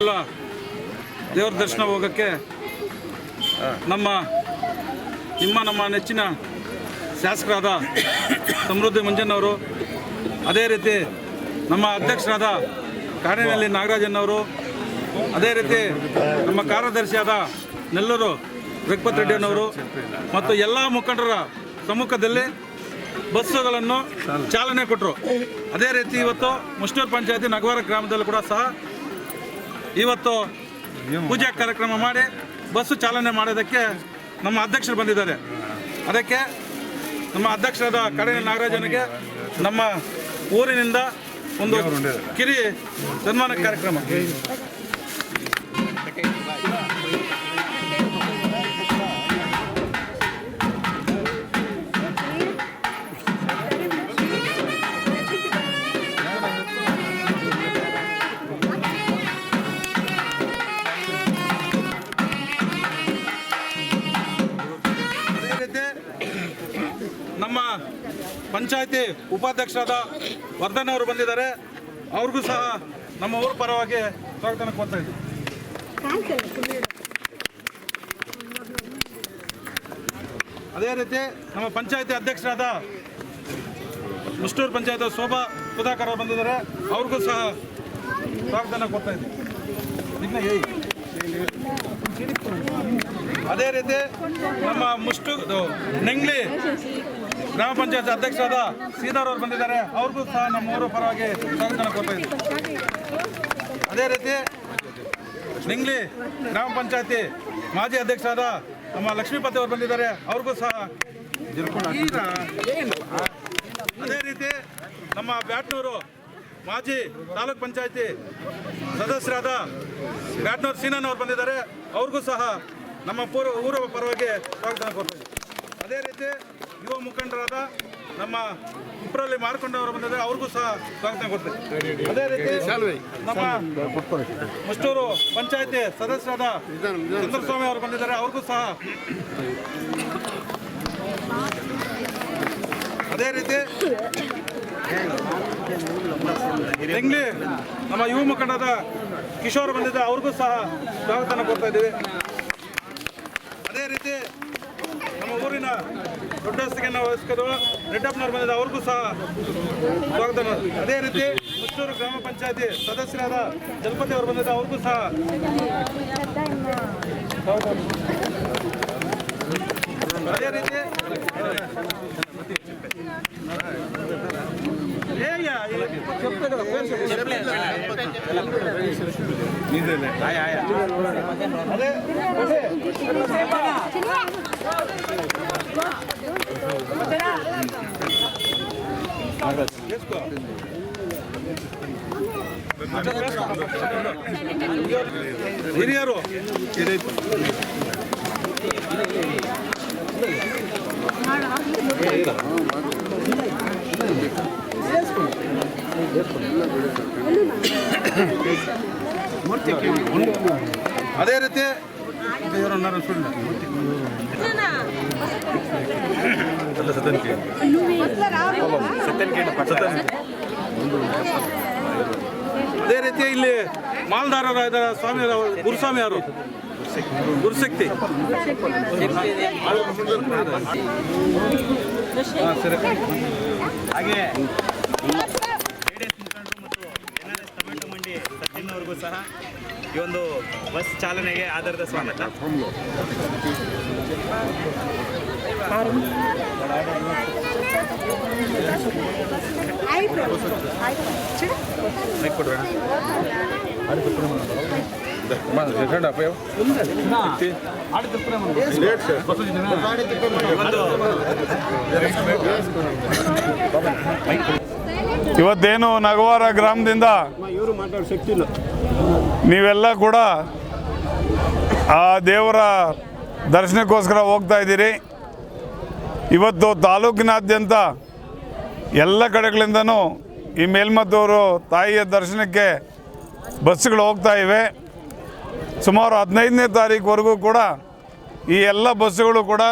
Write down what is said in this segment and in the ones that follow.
ಎಲ್ಲ ದೇವ್ರ ದರ್ಶನ ಹೋಗೋಕ್ಕೆ ನಮ್ಮ, ನಿಮ್ಮ, ನಮ್ಮ ನೆಚ್ಚಿನ ಶಾಸಕರಾದ ಸಮೃದ್ಧಿ ಮಂಜಣ್ಣವರು ಅದೇ ರೀತಿ ನಮ್ಮ ಅಧ್ಯಕ್ಷರಾದ ಕಾಡಿನಲ್ಲಿ ನಾಗರಾಜನ್ನವರು ಅದೇ ರೀತಿ ನಮ್ಮ ಕಾರ್ಯದರ್ಶಿಯಾದ ನೆಲ್ಲೂರು ರಘುಪತ್ ರೆಡ್ಡಿಯನ್ನವರು ಮತ್ತು ಎಲ್ಲ ಮುಖಂಡರ ಸಮ್ಮುಖದಲ್ಲಿ ಬಸ್ಸುಗಳನ್ನು ಚಾಲನೆ ಕೊಟ್ಟರು. ಅದೇ ರೀತಿ ಇವತ್ತು ಮುಷ್ಟೂರು ಪಂಚಾಯತಿ ನಗವಾರ ಗ್ರಾಮದಲ್ಲೂ ಕೂಡ ಸಹ ಇವತ್ತು ಪೂಜಾ ಕಾರ್ಯಕ್ರಮ ಮಾಡಿ ಬಸ್ಸು ಚಾಲನೆ ಮಾಡೋದಕ್ಕೆ ನಮ್ಮ ಅಧ್ಯಕ್ಷರು ಬಂದಿದ್ದಾರೆ. ಅದಕ್ಕೆ ನಮ್ಮ ಅಧ್ಯಕ್ಷರಾದ ಕಡೆ ನಾಗರಾಜನಿಗೆ ನಮ್ಮ ಊರಿನಿಂದ ಒಂದು ಕಿರಿ ಸನ್ಮಾನ ಕಾರ್ಯಕ್ರಮ. ಉಪಾಧ್ಯಕ್ಷರಾದ ವರ್ಧನ್ ಅವರು ಬಂದಿದ್ದಾರೆ. ಅವ್ರಿಗೂ ಸಹ ನಮ್ಮ ಊರ ಪರವಾಗಿ ಸ್ವಾಗತನ ಕೊಡ್ತಾ ಇದ್ದೀವಿ ಅದೇ ರೀತಿ ನಮ್ಮ ಪಂಚಾಯತಿ ಅಧ್ಯಕ್ಷರಾದ ಮುಷ್ಟೂರು ಪಂಚಾಯತ್ ಶೋಭಾ ಸುಧಾಕರ್ ಅವರು ಬಂದಿದ್ದಾರೆ. ಅವ್ರಿಗೂ ಸಹ ಸ್ವಾಗತನ ಕೊಡ್ತಾ ಇದ್ದೀವಿ. ಅದೇ ರೀತಿ ನಮ್ಮ ಮುಷ್ಟು ನೆಂಗ್ಲಿ ಗ್ರಾಮ ಪಂಚಾಯತ್ ಅಧ್ಯಕ್ಷರಾದ ಸೀದಾರ್ ಅವರು ಬಂದಿದ್ದಾರೆ. ಅವ್ರಿಗೂ ಸಹ ನಮ್ಮ ಊರು ಪರವಾಗಿ ಸ್ವಾಗತ ಕೊಡ್ತಾ ಇದ್ದೀವಿ ಅದೇ ರೀತಿ ನಿಂಗ್ಲಿ ಗ್ರಾಮ ಪಂಚಾಯತಿ ಮಾಜಿ ಅಧ್ಯಕ್ಷರಾದ ನಮ್ಮ ಲಕ್ಷ್ಮೀಪತಿ ಅವರು ಬಂದಿದ್ದಾರೆ. ಅವ್ರಿಗೂ ಸಹ. ಅದೇ ರೀತಿ ನಮ್ಮ ಬ್ಯಾಟ್ನೂರು ಮಾಜಿ ತಾಲೂಕ್ ಪಂಚಾಯತಿ ಸದಸ್ಯರಾದ ಬ್ಯಾಟ್ನೂರು ಸೀನನ್ ಅವರು ಬಂದಿದ್ದಾರೆ. ಅವ್ರಿಗೂ ಸಹ ನಮ್ಮ ಪೂರ್ವ ಊರ ಪರವಾಗಿ ಸ್ವಾಗತ ಕೊಡ್ತೀವಿ ಅದೇ ರೀತಿ ಯುವ ಮುಖಂಡರಾದ ನಮ್ಮ ಉಪ್ರಲ್ಲಿ ಮಾರ್ಕೊಂಡವರು ಬಂದಿದ್ದಾರೆ ಅವ್ರಿಗೂ ಸಹ ಸ್ವಾಗತ ಕೊಡ್ತೇವೆ ಅದೇ ರೀತಿ ನಮ್ಮ ಮುಷ್ಟೂರು ಪಂಚಾಯತಿ ಸದಸ್ಯರಾದ ಚಂದ್ರಸ್ವಾಮಿ ಅವರು ಬಂದಿದ್ದಾರೆ, ಅವ್ರಿಗೂ ಸಹ ಅದೇ ರೀತಿ ಹೆಂಗ್ಲಿ ನಮ್ಮ ಯುವ ಮುಖಂಡರಾದ ಕಿಶೋರ್ ಬಂದಿದ್ದಾರೆ, ಅವ್ರಿಗೂ ಸಹ ಸ್ವಾಗತನ ಕೊಡ್ತಾ ಇದ್ದೀವಿ. ಅದೇ ರೀತಿ ನಮ್ಮ ಊರಿನ ದೊಡ್ಡಸ್ತಿಗೆಯನ್ನು ವಹಿಸ್ಕೊಂಡು ರೆಡ್ಡಪ್ಪನವ್ರು ಬಂದಿದ್ದ ಅವ್ರಿಗೂ ಸಹ ಸ್ವಾಗತ ಅದೇ ರೀತಿ ಮುಚ್ಚೂರು ಗ್ರಾಮ ಪಂಚಾಯತಿ ಸದಸ್ಯರಾದ ಜಲಪತಿ ಅವರು ಬಂದಿದ್ದ ಅವ್ರಿಗೂ ಸಹ ಅದೇ ರೀತಿ ಏ ಹಿರಿಯರು. ಅದೇ ರೀತಿ ದೇವರನ್ನ ಸುಳ್ಳು. ಸದನಕ್ಕೆ ಅದೇ ರೀತಿ ಇಲ್ಲಿ ಮಾಲ್ದಾರರ ಇದ್ದಾರೆ ಸ್ವಾಮಿ ಗುರುಸ್ವಾಮಿ ಅವರು. ಗುರುಶಕ್ತಿ. ಹಾಗೆ ಮಂಡಿ ಸಹ ಈ ಒಂದು ಬಸ್ ಚಾಲನೆಗೆ ಆಧಾರದ ಸ್ವಾಗತ. ಇವತ್ತೇನು ನಗವಾರ ಗ್ರಾಮದಿಂದ ನೀವೆಲ್ಲ ಕೂಡ ಆ ದೇವರ ದರ್ಶನಕ್ಕೋಸ್ಕರ ಹೋಗ್ತಾ ಇದ್ದೀರಿ. ಇವತ್ತು ತಾಲೂಕಿನಾದ್ಯಂತ ಎಲ್ಲ ಕಡೆಗಳಿಂದನೂ ಈ ಮೇಲ್ಮದ್ದೂರು ತಾಯಿಯ ದರ್ಶನಕ್ಕೆ ಬಸ್ಸುಗಳು ಹೋಗ್ತಾ ಇವೆ. ಸುಮಾರು ಹದಿನೈದನೇ ತಾರೀಕುವರೆಗೂ ಕೂಡ ಈ ಎಲ್ಲ ಬಸ್ಸುಗಳು ಕೂಡ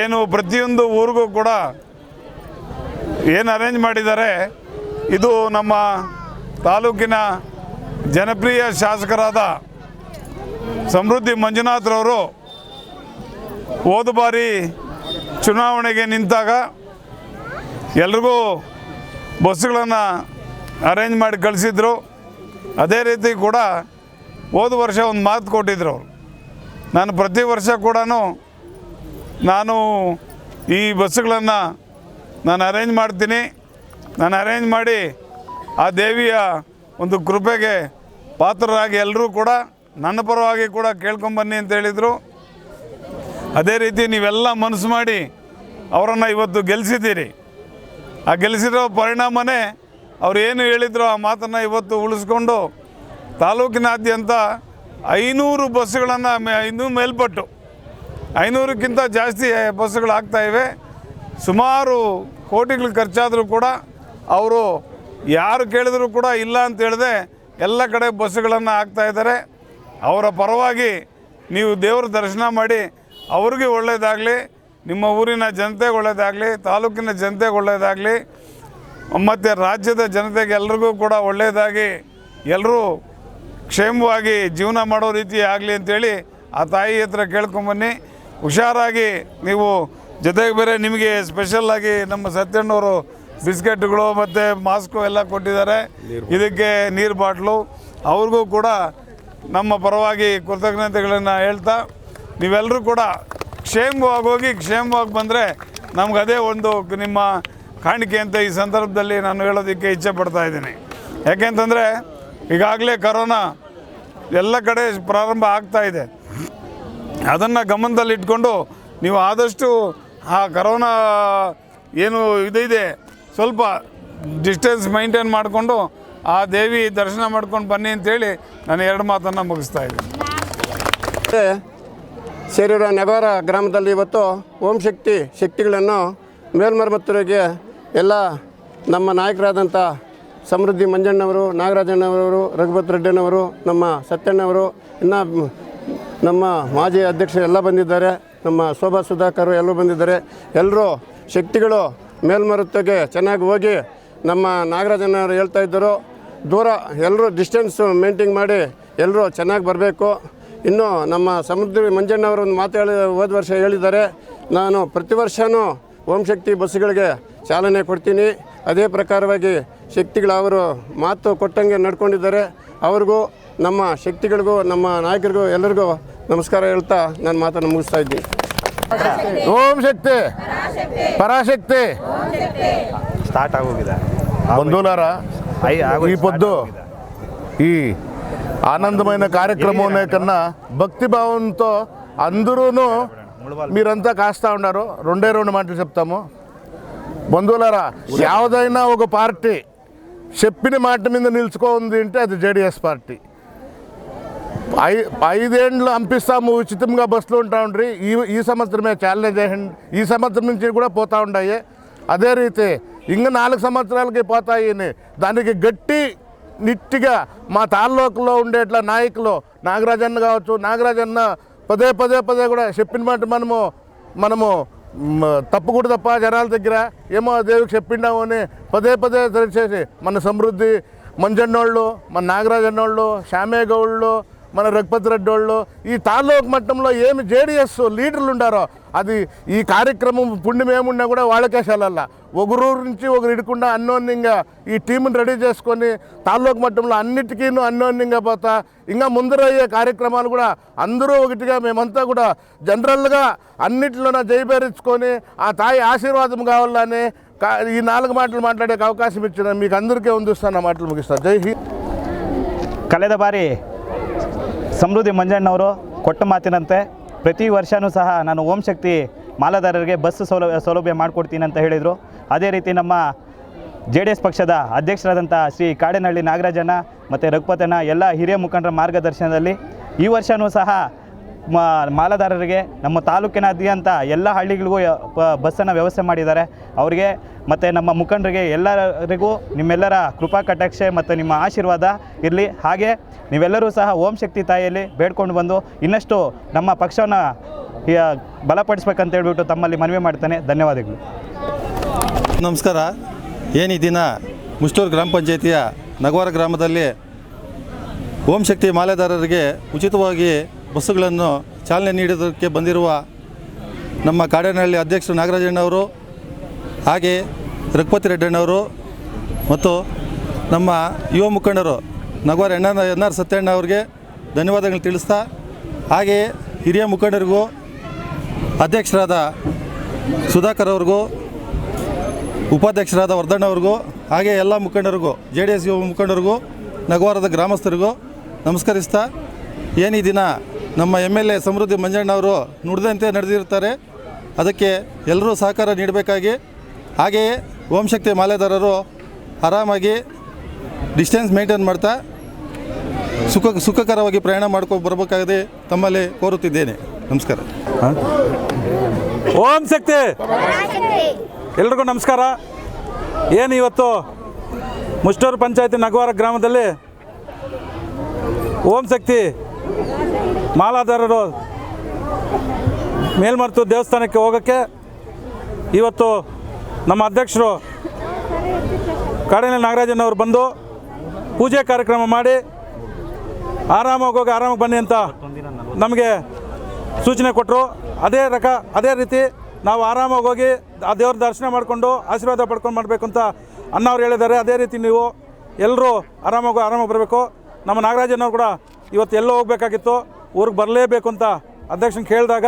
ಏನು ಪ್ರತಿಯೊಂದು ಊರಿಗೂ ಕೂಡ ಏನು ಅರೇಂಜ್ ಮಾಡಿದ್ದಾರೆ. ಇದು ನಮ್ಮ ತಾಲೂಕಿನ ಜನಪ್ರಿಯ ಶಾಸಕರಾದ ಸಮೃದ್ಧಿ ಮಂಜುನಾಥ್ರವರು ಹೋದ ಬಾರಿ ಚುನಾವಣೆಗೆ ನಿಂತಾಗ ಎಲ್ರಿಗೂ ಬಸ್ಸುಗಳನ್ನು ಅರೇಂಜ್ ಮಾಡಿ ಕಳಿಸಿದ್ರು. ಅದೇ ರೀತಿ ಕೂಡ ಹೋದ ವರ್ಷ ಒಂದು ಮಾತು ಕೊಟ್ಟಿದ್ರು ಅವರು. ನಾನು ಪ್ರತಿ ವರ್ಷ ಕೂಡ ನಾನು ಈ ಬಸ್ಸುಗಳನ್ನು ನಾನು ಅರೇಂಜ್ ಮಾಡ್ತೀನಿ. ನಾನು ಅರೇಂಜ್ ಮಾಡಿ ಆ ದೇವಿಯ ಒಂದು ಕೃಪೆಗೆ ಪಾತ್ರರಾಗಿ ಎಲ್ಲರೂ ಕೂಡ ನನ್ನ ಪರವಾಗಿ ಕೂಡ ಕೇಳ್ಕೊಂಬನ್ನಿ ಅಂತ ಹೇಳಿದರು. ಅದೇ ರೀತಿ ನೀವೆಲ್ಲ ಮನಸ್ಸು ಮಾಡಿ ಅವರನ್ನು ಇವತ್ತು ಗೆಲ್ಲಿಸಿದ್ದೀರಿ ಆ ಗೆಲ್ಲಿಸಿರೋ ಪರಿಣಾಮನೇ ಅವ್ರು ಏನು ಹೇಳಿದ್ರು ಆ ಮಾತನ್ನು ಇವತ್ತು ಉಳಿಸ್ಕೊಂಡು ತಾಲೂಕಿನಾದ್ಯಂತ ಐನೂರು ಬಸ್ಸುಗಳನ್ನು ಇನ್ನೂ ಮೇಲ್ಪಟ್ಟು ಐನೂರಕ್ಕಿಂತ ಜಾಸ್ತಿ ಬಸ್ಸುಗಳು ಇವೆ. ಸುಮಾರು ಕೋಟಿಗಳು ಖರ್ಚಾದರೂ ಕೂಡ ಅವರು ಯಾರು ಕೇಳಿದರೂ ಕೂಡ ಇಲ್ಲ ಅಂತ ಎಲ್ಲ ಕಡೆ ಬಸ್ಸುಗಳನ್ನು ಹಾಕ್ತಾ ಇದ್ದಾರೆ. ಅವರ ಪರವಾಗಿ ನೀವು ದೇವರ ದರ್ಶನ ಮಾಡಿ ಅವ್ರಿಗೆ ಒಳ್ಳೆಯದಾಗಲಿ ನಿಮ್ಮ ಊರಿನ ಜನತೆಗೆ ಒಳ್ಳೆಯದಾಗಲಿ ತಾಲೂಕಿನ ಜನತೆಗೆ ಒಳ್ಳೆಯದಾಗಲಿ ಮತ್ತು ರಾಜ್ಯದ ಜನತೆಗೆ ಎಲ್ರಿಗೂ ಕೂಡ ಒಳ್ಳೆಯದಾಗಿ ಎಲ್ಲರೂ ಕ್ಷೇಮವಾಗಿ ಜೀವನ ಮಾಡೋ ರೀತಿ ಆಗಲಿ ಅಂತೇಳಿ ಆ ತಾಯಿ ಹತ್ರ ಕೇಳ್ಕೊಂಬನ್ನಿ ಹುಷಾರಾಗಿ ನೀವು ಜೊತೆಗೆ ಬೇರೆ ನಿಮಗೆ ಸ್ಪೆಷಲ್ಲಾಗಿ ನಮ್ಮ ಸತ್ಯಣ್ಣವರು ಬಿಸ್ಕೆಟ್ಗಳು ಮತ್ತು ಮಾಸ್ಕು ಎಲ್ಲ ಕೊಟ್ಟಿದ್ದಾರೆ. ಇದಕ್ಕೆ ನೀರು ಬಾಟ್ಲು. ಅವ್ರಿಗೂ ಕೂಡ ನಮ್ಮ ಪರವಾಗಿ ಕೃತಜ್ಞತೆಗಳನ್ನು ಹೇಳ್ತಾ ನೀವೆಲ್ಲರೂ ಕೂಡ ಕ್ಷೇಮವಾಗಿ ಹೋಗಿ, ಕ್ಷೇಮವಾಗಿ ಬಂದರೆ ನಮ್ಗೆ ಅದೇ ಒಂದು ನಿಮ್ಮ ಕಾಣಿಕೆ ಅಂತ ಈ ಸಂದರ್ಭದಲ್ಲಿ ನಾನು ಹೇಳೋದಕ್ಕೆ ಇಚ್ಛೆ ಪಡ್ತಾ ಇದ್ದೀನಿ. ಯಾಕೆಂತಂದರೆ ಈಗಾಗಲೇ ಕರೋನಾ ಎಲ್ಲ ಕಡೆ ಪ್ರಾರಂಭ ಆಗ್ತಾ ಇದೆ. ಅದನ್ನು ಗಮನದಲ್ಲಿಟ್ಕೊಂಡು ನೀವು ಆದಷ್ಟು ಆ ಕರೋನಾ ಏನು ಇದಿದೆ ಸ್ವಲ್ಪ ಡಿಸ್ಟೆನ್ಸ್ ಮೈಂಟೈನ್ ಮಾಡಿಕೊಂಡು ಆ ದೇವಿ ದರ್ಶನ ಮಾಡ್ಕೊಂಡು ಬನ್ನಿ ಅಂತೇಳಿ ನಾನು ಎರಡು ಮಾತನ್ನು ಮುಗಿಸ್ತಾ ಇದ್ದೀನಿ. ಸೇರಿರೋ ನೆಬಾರ ಗ್ರಾಮದಲ್ಲಿ ಇವತ್ತು ಓಂ ಶಕ್ತಿ ಶಕ್ತಿಗಳನ್ನು ಮೇಲ್ಮರ್ಮತ್ತರಿಗೆ ಎಲ್ಲ ನಮ್ಮ ನಾಯಕರಾದಂಥ ಸಮೃದ್ಧಿ ಮಂಜಣ್ಣವರು, ನಾಗರಾಜಣ್ಣವರು, ರಘುಪತ್ ರೆಡ್ಡಿನವರು, ನಮ್ಮ ಸತ್ಯಣ್ಣವರು, ಇನ್ನು ನಮ್ಮ ಮಾಜಿ ಅಧ್ಯಕ್ಷರು ಎಲ್ಲ ಬಂದಿದ್ದಾರೆ. ನಮ್ಮ ಶೋಭಾ ಸುಧಾಕರ್ ಎಲ್ಲರೂ ಬಂದಿದ್ದಾರೆ. ಎಲ್ಲರೂ ಶಕ್ತಿಗಳು ಮೇಲ್ಮರುತ್ತಗೆ ಚೆನ್ನಾಗಿ ಹೋಗಿ ನಮ್ಮ ನಾಗರಾಜಣ್ಣವರು ಹೇಳ್ತಾ ಇದ್ದರು, ದೂರ ಎಲ್ಲರೂ ಡಿಸ್ಟೆನ್ಸ್ ಮೇಂಟೈನ್ ಮಾಡಿ ಎಲ್ಲರೂ ಚೆನ್ನಾಗಿ ಬರಬೇಕು. ಇನ್ನು ನಮ್ಮ ಸಮುದ್ರ ಮಂಜಣ್ಣವರು ಒಂದು ಮಾತು ಹೇಳಿ ಹೋದ ವರ್ಷ ಹೇಳಿದ್ದಾರೆ. ನಾನು ಪ್ರತಿ ವರ್ಷವೂ ಓಂಶಕ್ತಿ ಬಸ್ಸುಗಳಿಗೆ ಚಾಲನೆ ಕೊಡ್ತೀನಿ. ಅದೇ ಪ್ರಕಾರವಾಗಿ ಶಕ್ತಿಗಳು ಅವರು ಮಾತು ಕೊಟ್ಟಂಗೆ ನಡ್ಕೊಂಡಿದ್ದಾರೆ. ಅವ್ರಿಗೂ ನಮ್ಮ ಶಕ್ತಿಗಳಿಗೂ ನಮ್ಮ ನಾಯಕರಿಗೂ ಎಲ್ಲರಿಗೂ ನಮಸ್ಕಾರ ಹೇಳ್ತಾ ನಾನು ಮಾತನ್ನು ಮುಗಿಸ್ತಾ ಇದ್ದೀನಿ. ಓಂ ಶಕ್ತಿ ಪರಾಶಕ್ತಿ. ಸ್ಟಾರ್ಟ್ ಆಗೋಗಿದೆ. ಬಂಧುನಾರ ಈ ಪದ್ದು ಈ ఆనందమైన కార్యక్రమం కన్నా భక్తి భావంతో అందరూ మీరంతా కాస్తా ఉన్నారు. రెండే రెండు మాటలు చెప్తాము. బంధువులారా యావదైనా ఒక పార్టీ చెప్పిన మాట మీద నిలుచుకోంది అంటే అది జేడిఎస్ పార్టీ. ఐ ఐదేండ్లు పంపిస్తాము ఉచితంగా బస్సులు ఉంటా ఉండ్రి. ఈ ఈ సంవత్సరమే ఛాలెంజ్ చేయండి ఈ సంవత్సరం నుంచి కూడా పోతా ఉన్నాయి అదే రీతి ఇంకా నాలుగు సంవత్సరాలకి పోతాయి దానికి గట్టి నిట్టిగా మా తాల్లూకులో ఉండేట్ల నాయకులు నాగరాజన్న కావచ్చు నాగరాజన్న పదే పదే పదే కూడా చెప్పిన మాట మనము మనము తప్పకూడదు తప్ప జనాల దగ్గర ఏమో దేవుడికి చెప్పిండాము అని పదే పదే తెలిసేసి మన సమృద్ధి మంజన్నోళ్ళు మన నాగరాజన్నోళ్ళు శ్యామేగౌళ్ళు మన రఘుపతి రెడ్డి వాళ్ళు ఈ తార్లోక్ మట్టంలో ఏమి జేడిఎస్ లీడర్లు ఉండారో అది ఈ కార్యక్రమం పుణ్యం ఏమున్నా కూడా వాళ్ళకే సెలల్లా. ఒకరు నుంచి ఒకరు ఇడకుండా అన్నోన్యంగా ఈ టీంని రెడీ చేసుకొని తాలూకు మట్టంలో అన్నిటికీ అన్నోన్యంగా పోతా ఇంకా ముందరయ్యే కార్యక్రమాలు కూడా అందరూ ఒకటిగా మేమంతా కూడా జనరల్గా అన్నిటిలోన జయపేరించుకొని ఆ తాయి ఆశీర్వాదం కావాలని ఈ నాలుగు మాటలు మాట్లాడే అవకాశం ఇచ్చిన మీకు అందరికీ ఉందిస్తాను ఆ మాటలు ముగిస్తాను జై హింద్. భారీ ಸಮೃದ್ಧಿ ಮಂಜಣ್ಣವರು ಕೊಟ್ಟ ಮಾತಿನಂತೆ ಪ್ರತಿ ವರ್ಷವೂ ಸಹ ನಾನು ಓಂ ಶಕ್ತಿ ಮಾಲಾಧಾರರಿಗೆ ಬಸ್ ಸೌಲಭ್ಯ ಸೌಲಭ್ಯ ಮಾಡಿಕೊಡ್ತೀನಿ ಅಂತ ಹೇಳಿದರು. ಅದೇ ರೀತಿ ನಮ್ಮ ಜೆ ಡಿ ಎಸ್ ಪಕ್ಷದ ಅಧ್ಯಕ್ಷರಾದಂಥ ಶ್ರೀ ಕಾಡೇನಹಳ್ಳಿ ನಾಗರಾಜಣ್ಣ ಮತ್ತು ರಘುಪತಣ್ಣ, ಎಲ್ಲ ಹಿರಿಯ ಮುಖಂಡರ ಮಾರ್ಗದರ್ಶನದಲ್ಲಿ ಈ ವರ್ಷವೂ ಸಹ ಮ ಮಾಲಾಧಾರರಿಗೆ ನಮ್ಮ ತಾಲೂಕಿನಾದ್ಯಂತ ಎಲ್ಲ ಹಳ್ಳಿಗಳಿಗೂ ಬಸ್ಸನ್ನು ವ್ಯವಸ್ಥೆ ಮಾಡಿದ್ದಾರೆ. ಅವರಿಗೆ ಮತ್ತು ನಮ್ಮ ಮುಖಂಡರಿಗೆ ಎಲ್ಲರಿಗೂ ನಿಮ್ಮೆಲ್ಲರ ಕೃಪಾ ಕಟಾಕ್ಷೆ ಮತ್ತು ನಿಮ್ಮ ಆಶೀರ್ವಾದ ಇರಲಿ. ಹಾಗೆ ನೀವೆಲ್ಲರೂ ಸಹ ಓಂ ಶಕ್ತಿ ತಾಯಿಯಲ್ಲಿ ಬೇಡ್ಕೊಂಡು ಬಂದು ಇನ್ನಷ್ಟು ನಮ್ಮ ಪಕ್ಷವನ್ನು ಬಲಪಡಿಸ್ಬೇಕಂತ ಹೇಳ್ಬಿಟ್ಟು ತಮ್ಮಲ್ಲಿ ಮನವಿ ಮಾಡ್ತೇನೆ. ಧನ್ಯವಾದಗಳು. ನಮಸ್ಕಾರ. ಏನು ಈ ದಿನ ಮುಷ್ಟೂರು ಗ್ರಾಮ ಪಂಚಾಯಿತಿಯ ನಗವಾರ ಗ್ರಾಮದಲ್ಲಿ ಓಂ ಶಕ್ತಿ ಮಾಲೆದಾರರಿಗೆ ಉಚಿತವಾಗಿ ಬಸ್ಸುಗಳನ್ನು ಚಾಲನೆ ನೀಡೋದಕ್ಕೆ ಬಂದಿರುವ ನಮ್ಮ ಕಾಡೇನಹಳ್ಳಿ ಅಧ್ಯಕ್ಷರು ನಾಗರಾಜಣ್ಣವರು ಹಾಗೆ ರಘುಪತಿ ರೆಡ್ಡಣ್ಣವರು ಮತ್ತು ನಮ್ಮ ಯುವ ಮುಖಂಡರು ನಗವಾರ ಎಣ್ಣ ಎನ್ ಆರ್ ಸತ್ಯಣ್ಣ ಅವರಿಗೆ ಧನ್ಯವಾದಗಳು ತಿಳಿಸ್ತಾ ಹಾಗೆಯೇ ಹಿರಿಯ ಮುಖಂಡರಿಗೂ ಅಧ್ಯಕ್ಷರಾದ ಸುಧಾಕರ್ ಅವ್ರಿಗೂ, ಉಪಾಧ್ಯಕ್ಷರಾದ ವರ್ಧಣ್ಣವ್ರಿಗೂ ಹಾಗೆ ಎಲ್ಲ ಮುಖಂಡರಿಗೂ ಜೆ ಡಿ ಎಸ್ ಯುವ ಮುಖಂಡರಿಗೂ, ನಗವಾರದ ಗ್ರಾಮಸ್ಥರಿಗೂ ನಮಸ್ಕರಿಸ್ತಾ ಏನು ಈ ದಿನ ನಮ್ಮ M L A Samruddhi Manjanna ಅವರು ನುಡಿದಂತೆ ನಡೆದಿರ್ತಾರೆ ಅದಕ್ಕೆ ಎಲ್ಲರೂ ಸಹಕಾರ ನೀಡಬೇಕಾಗಿ. ಹಾಗೆಯೇ ಓಂ ಶಕ್ತಿ ಮಾಲೆದಾರರು ಆರಾಮಾಗಿ ಡಿಸ್ಟೆನ್ಸ್ ಮೇಂಟೈನ್ ಮಾಡ್ತಾ ಸುಖ ಸುಖಕರವಾಗಿ ಪ್ರಯಾಣ ಮಾಡ್ಕೊಂಡು ಬರಬೇಕಾಗದೆ ತಮ್ಮಲ್ಲಿ ಕೋರುತ್ತಿದ್ದೇನೆ. ನಮಸ್ಕಾರ. ಓಂ ಶಕ್ತಿ ಎಲ್ರಿಗೂ ನಮಸ್ಕಾರ. ಏನು ಇವತ್ತು ಮುಷ್ಟೂರು ಪಂಚಾಯತಿ ನಗವಾರ ಗ್ರಾಮದಲ್ಲಿ? ಓಂ ಶಕ್ತಿ ಮಾಲಾಧಾರರು ಮೇಲ್ಮರ್ತು ದೇವಸ್ಥಾನಕ್ಕೆ ಹೋಗೋಕ್ಕೆ ಇವತ್ತು ನಮ್ಮ ಅಧ್ಯಕ್ಷರು ಕಾಡಿನ ನಾಗರಾಜನವರು ಬಂದು ಪೂಜೆ ಕಾರ್ಯಕ್ರಮ ಮಾಡಿ ಆರಾಮಾಗಿ ಹೋಗಿ ಆರಾಮಾಗಿ ಬನ್ನಿ ಅಂತ ನಮಗೆ ಸೂಚನೆ ಕೊಟ್ಟರು. ಅದೇ ರಕ ಅದೇ ರೀತಿ ನಾವು ಆರಾಮಾಗಿ ಹೋಗಿ ಆ ದೇವ್ರ ದರ್ಶನ ಮಾಡಿಕೊಂಡು ಆಶೀರ್ವಾದ ಪಡ್ಕೊಂಡು ಮಾಡಬೇಕು ಅಂತ ಅಣ್ಣವ್ರು ಹೇಳಿದ್ದಾರೆ. ಅದೇ ರೀತಿ ನೀವು ಎಲ್ಲರೂ ಆರಾಮಾಗಿ ಆರಾಮಾಗಿ ಬರಬೇಕು. ನಮ್ಮ ನಾಗರಾಜನವ್ರು ಕೂಡ ಇವತ್ತು ಎಲ್ಲೋ ಹೋಗಬೇಕಾಗಿತ್ತು, ಊರಿಗೆ ಬರಲೇಬೇಕು ಅಂತ ಅಧ್ಯಕ್ಷನ ಕೇಳಿದಾಗ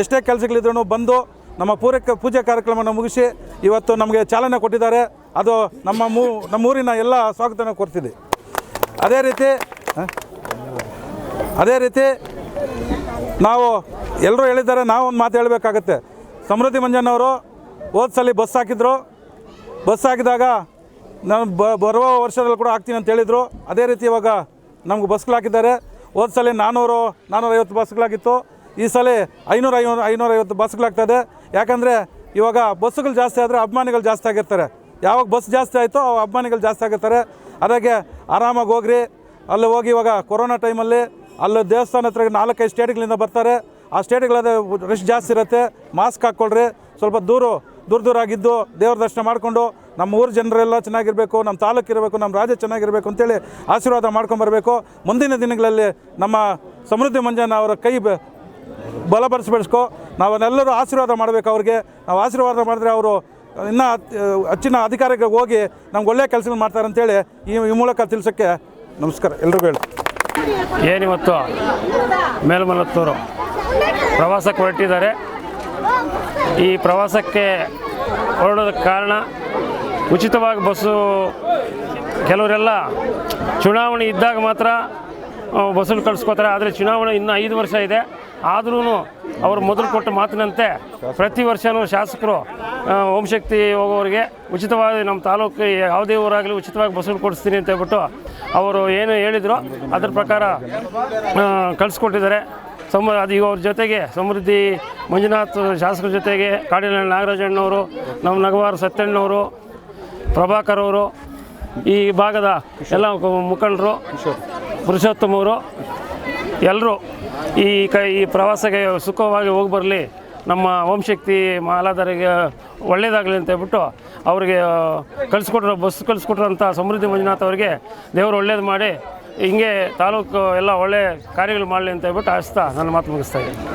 ಎಷ್ಟೇ ಕೆಲಸಗಳಿದ್ರು ಬಂದು ನಮ್ಮ ಪೂರಕ ಪೂಜೆ ಕಾರ್ಯಕ್ರಮವನ್ನು ಮುಗಿಸಿ ಇವತ್ತು ನಮಗೆ ಚಾಲನೆ ಕೊಟ್ಟಿದ್ದಾರೆ. ಅದು ನಮ್ಮ ಮೂ ನಮ್ಮೂರಿನ ಎಲ್ಲ ಸ್ವಾಗತನ ಕೊಡ್ತಿದೆ. ಅದೇ ರೀತಿ ಅದೇ ರೀತಿ ನಾವು ಎಲ್ಲರೂ ಹೇಳಿದ್ದಾರೆ ನಾವು ಒಂದು ಮಾತು ಹೇಳಬೇಕಾಗತ್ತೆ. ಸಮೃದ್ಧಿ ಮಂಜನವರು ಸಲ ಬಸ್ ಹಾಕಿದ್ರು. ಬಸ್ ಹಾಕಿದಾಗ ನಾನು ಬರುವ ವರ್ಷದಲ್ಲಿ ಕೂಡ ಹಾಕ್ತೀನಿ ಅಂತ ಹೇಳಿದರು. ಅದೇ ರೀತಿ ಇವಾಗ ನಮ್ಗೆ ಬಸ್ಗಳು ಹಾಕಿದ್ದಾರೆ. ಹೋದ ಸಲ ನಾನ್ನೂರು ನಾನ್ನೂರೈವತ್ತು ಬಸ್ಗಳಾಗಿತ್ತು. ಈ ಸಲ ಐನೂರು ಐನೂರು, ಐನೂರೈವತ್ತು ಬಸ್ಗಳಾಗ್ತದೆ. ಯಾಕಂದರೆ ಇವಾಗ ಬಸ್ಸುಗಳು ಜಾಸ್ತಿ ಆದರೆ ಅಭಿಮಾನಿಗಳು ಜಾಸ್ತಿ ಆಗಿರ್ತಾರೆ. ಯಾವಾಗ ಬಸ್ ಜಾಸ್ತಿ ಆಯಿತೋ ಆ ಅಭಿಮಾನಿಗಳು ಜಾಸ್ತಿ ಆಗಿರ್ತಾರೆ. ಅದಕ್ಕೆ ಆರಾಮಾಗಿ ಹೋಗ್ರಿ. ಅಲ್ಲಿ ಹೋಗಿ ಇವಾಗ ಕೊರೋನಾ ಟೈಮಲ್ಲಿ ಅಲ್ಲಿ ದೇವಸ್ಥಾನ ಹತ್ರ ನಾಲ್ಕೈದು ಸ್ಟೇಟ್ಗಳಿಂದ ಬರ್ತಾರೆ. ಆ ಸ್ಟೇಟ್ಗಳದ ರಶ್ ಜಾಸ್ತಿ ಇರುತ್ತೆ. ಮಾಸ್ಕ್ ಹಾಕ್ಕೊಳ್ರಿ. ಸ್ವಲ್ಪ ದೂರ ದೂರ ದೂರ ಆಗಿದ್ದು ದೇವ್ರ ದರ್ಶನ ಮಾಡಿಕೊಂಡು ನಮ್ಮ ಊರು ಜನರೆಲ್ಲ ಚೆನ್ನಾಗಿರಬೇಕು, ನಮ್ಮ ತಾಲೂಕು ಇರಬೇಕು ನಮ್ಮ ರಾಜ್ಯ ಚೆನ್ನಾಗಿರಬೇಕು ಅಂತೇಳಿ ಆಶೀರ್ವಾದ ಮಾಡ್ಕೊಂಬರ್ಬೇಕು ಮುಂದಿನ ದಿನಗಳಲ್ಲಿ ನಮ್ಮ ಸಮೃದ್ಧಿ ಮಂಜನ ಅವರ ಕೈ ಬಲಪಡಿಸ್ಬೇಡ್ಸ್ಕೊ ನಾವನ್ನೆಲ್ಲರೂ ಆಶೀರ್ವಾದ ಮಾಡಬೇಕು ಅವ್ರಿಗೆ. ನಾವು ಆಶೀರ್ವಾದ ಮಾಡಿದ್ರೆ ಅವರು ಇನ್ನೂ ಹೆಚ್ಚಿನ ಅಧಿಕಾರಿಗೆ ಹೋಗಿ ನಮ್ಗೆ ಒಳ್ಳೆಯ ಕೆಲಸಗಳು ಮಾಡ್ತಾರೆ ಅಂತೇಳಿ ಈ ಈ ಮೂಲಕ ತಿಳಿಸೋಕ್ಕೆ ನಮಸ್ಕಾರ. ಎಲ್ರಿಗೂ ಹೇಳಿ. ಏನಿವತ್ತು ಮೇಲ್ಮಲತ್ತೂರು. ಪ್ರವಾಸಕ್ಕೆ ಹೊರಟಿದ್ದಾರೆ. ಈ ಪ್ರವಾಸಕ್ಕೆ ಹೊರಡೋದಕ್ಕೆ ಕಾರಣ ಉಚಿತವಾಗಿ ಬಸ್ಸು ಕೆಲವರೆಲ್ಲ ಚುನಾವಣೆ ಇದ್ದಾಗ ಮಾತ್ರ ಬಸ್ಸನ್ನು ಕಳಿಸ್ಕೋತಾರೆ. ಆದರೆ ಚುನಾವಣೆ ಇನ್ನೂ ಐದು ವರ್ಷ ಇದೆ. ಆದ್ರೂ ಅವರು ಮೊದಲು ಕೊಟ್ಟ ಮಾತಿನಂತೆ ಪ್ರತಿ ವರ್ಷವೂ ಶಾಸಕರು ಓಂಶಕ್ತಿ ಹೋಗೋರಿಗೆ ಉಚಿತವಾಗಿ ನಮ್ಮ ತಾಲೂಕು ಯಾವುದೇ ಊರಾಗಲಿ ಉಚಿತವಾಗಿ ಬಸ್ಸನ್ನು ಕೊಡಿಸ್ತೀನಿ ಅಂತ ಹೇಳ್ಬಿಟ್ಟು ಅವರು ಏನು ಹೇಳಿದ್ರು. ಅದ್ರ ಪ್ರಕಾರ ಕಳಿಸ್ಕೊಟ್ಟಿದ್ದಾರೆ. ಸಮ ಅದು ಈಗ ಅವ್ರ ಜೊತೆಗೆ ಸಮೃದ್ಧಿ ಮಂಜುನಾಥ್ ಶಾಸಕರ ಜೊತೆಗೆ ಕಾಡಿನ ನಾಗರಾಜಣ್ಣವರು, ನಮ್ಮ ನಗವಾರ ಸತ್ಯಣ್ಣವರು ಪ್ರಭಾಕರ್ ಅವರು ಈ ಭಾಗದ ಎಲ್ಲ ಮುಖಂಡರು ಪುರುಷೋತ್ತಮ ಅವರು ಎಲ್ಲರೂ ಈ ಕ ಈ ಪ್ರವಾಸಕ್ಕೆ ಸುಖವಾಗಿ ಹೋಗಿ ಬರಲಿ ನಮ್ಮ ಓಂಶಕ್ತಿ ಮಾಲಾಧಾರಿಗೆ ಒಳ್ಳೇದಾಗಲಿ ಅಂತ ಹೇಳ್ಬಿಟ್ಟು ಅವರಿಗೆ ಕಳಿಸ್ಕೊಟ್ರು ಬಸ್ ಕಳಿಸ್ಕೊಟ್ರಂಥ ಸಮೃದ್ಧಿ ಮಂಜುನಾಥ್ ಅವರಿಗೆ ದೇವರು ಒಳ್ಳೇದು ಮಾಡಿ ಹಿಂಗೆ ತಾಲೂಕು ಎಲ್ಲ ಒಳ್ಳೆ ಕಾರ್ಯಗಳು ಮಾಡಲಿ ಅಂತ ಹೇಳ್ಬಿಟ್ಟು ಆಸ್ತಾ ನನ್ನ ಮಾತು ಮುಗಿಸ್ತಾ ಇದ್ದೀನಿ.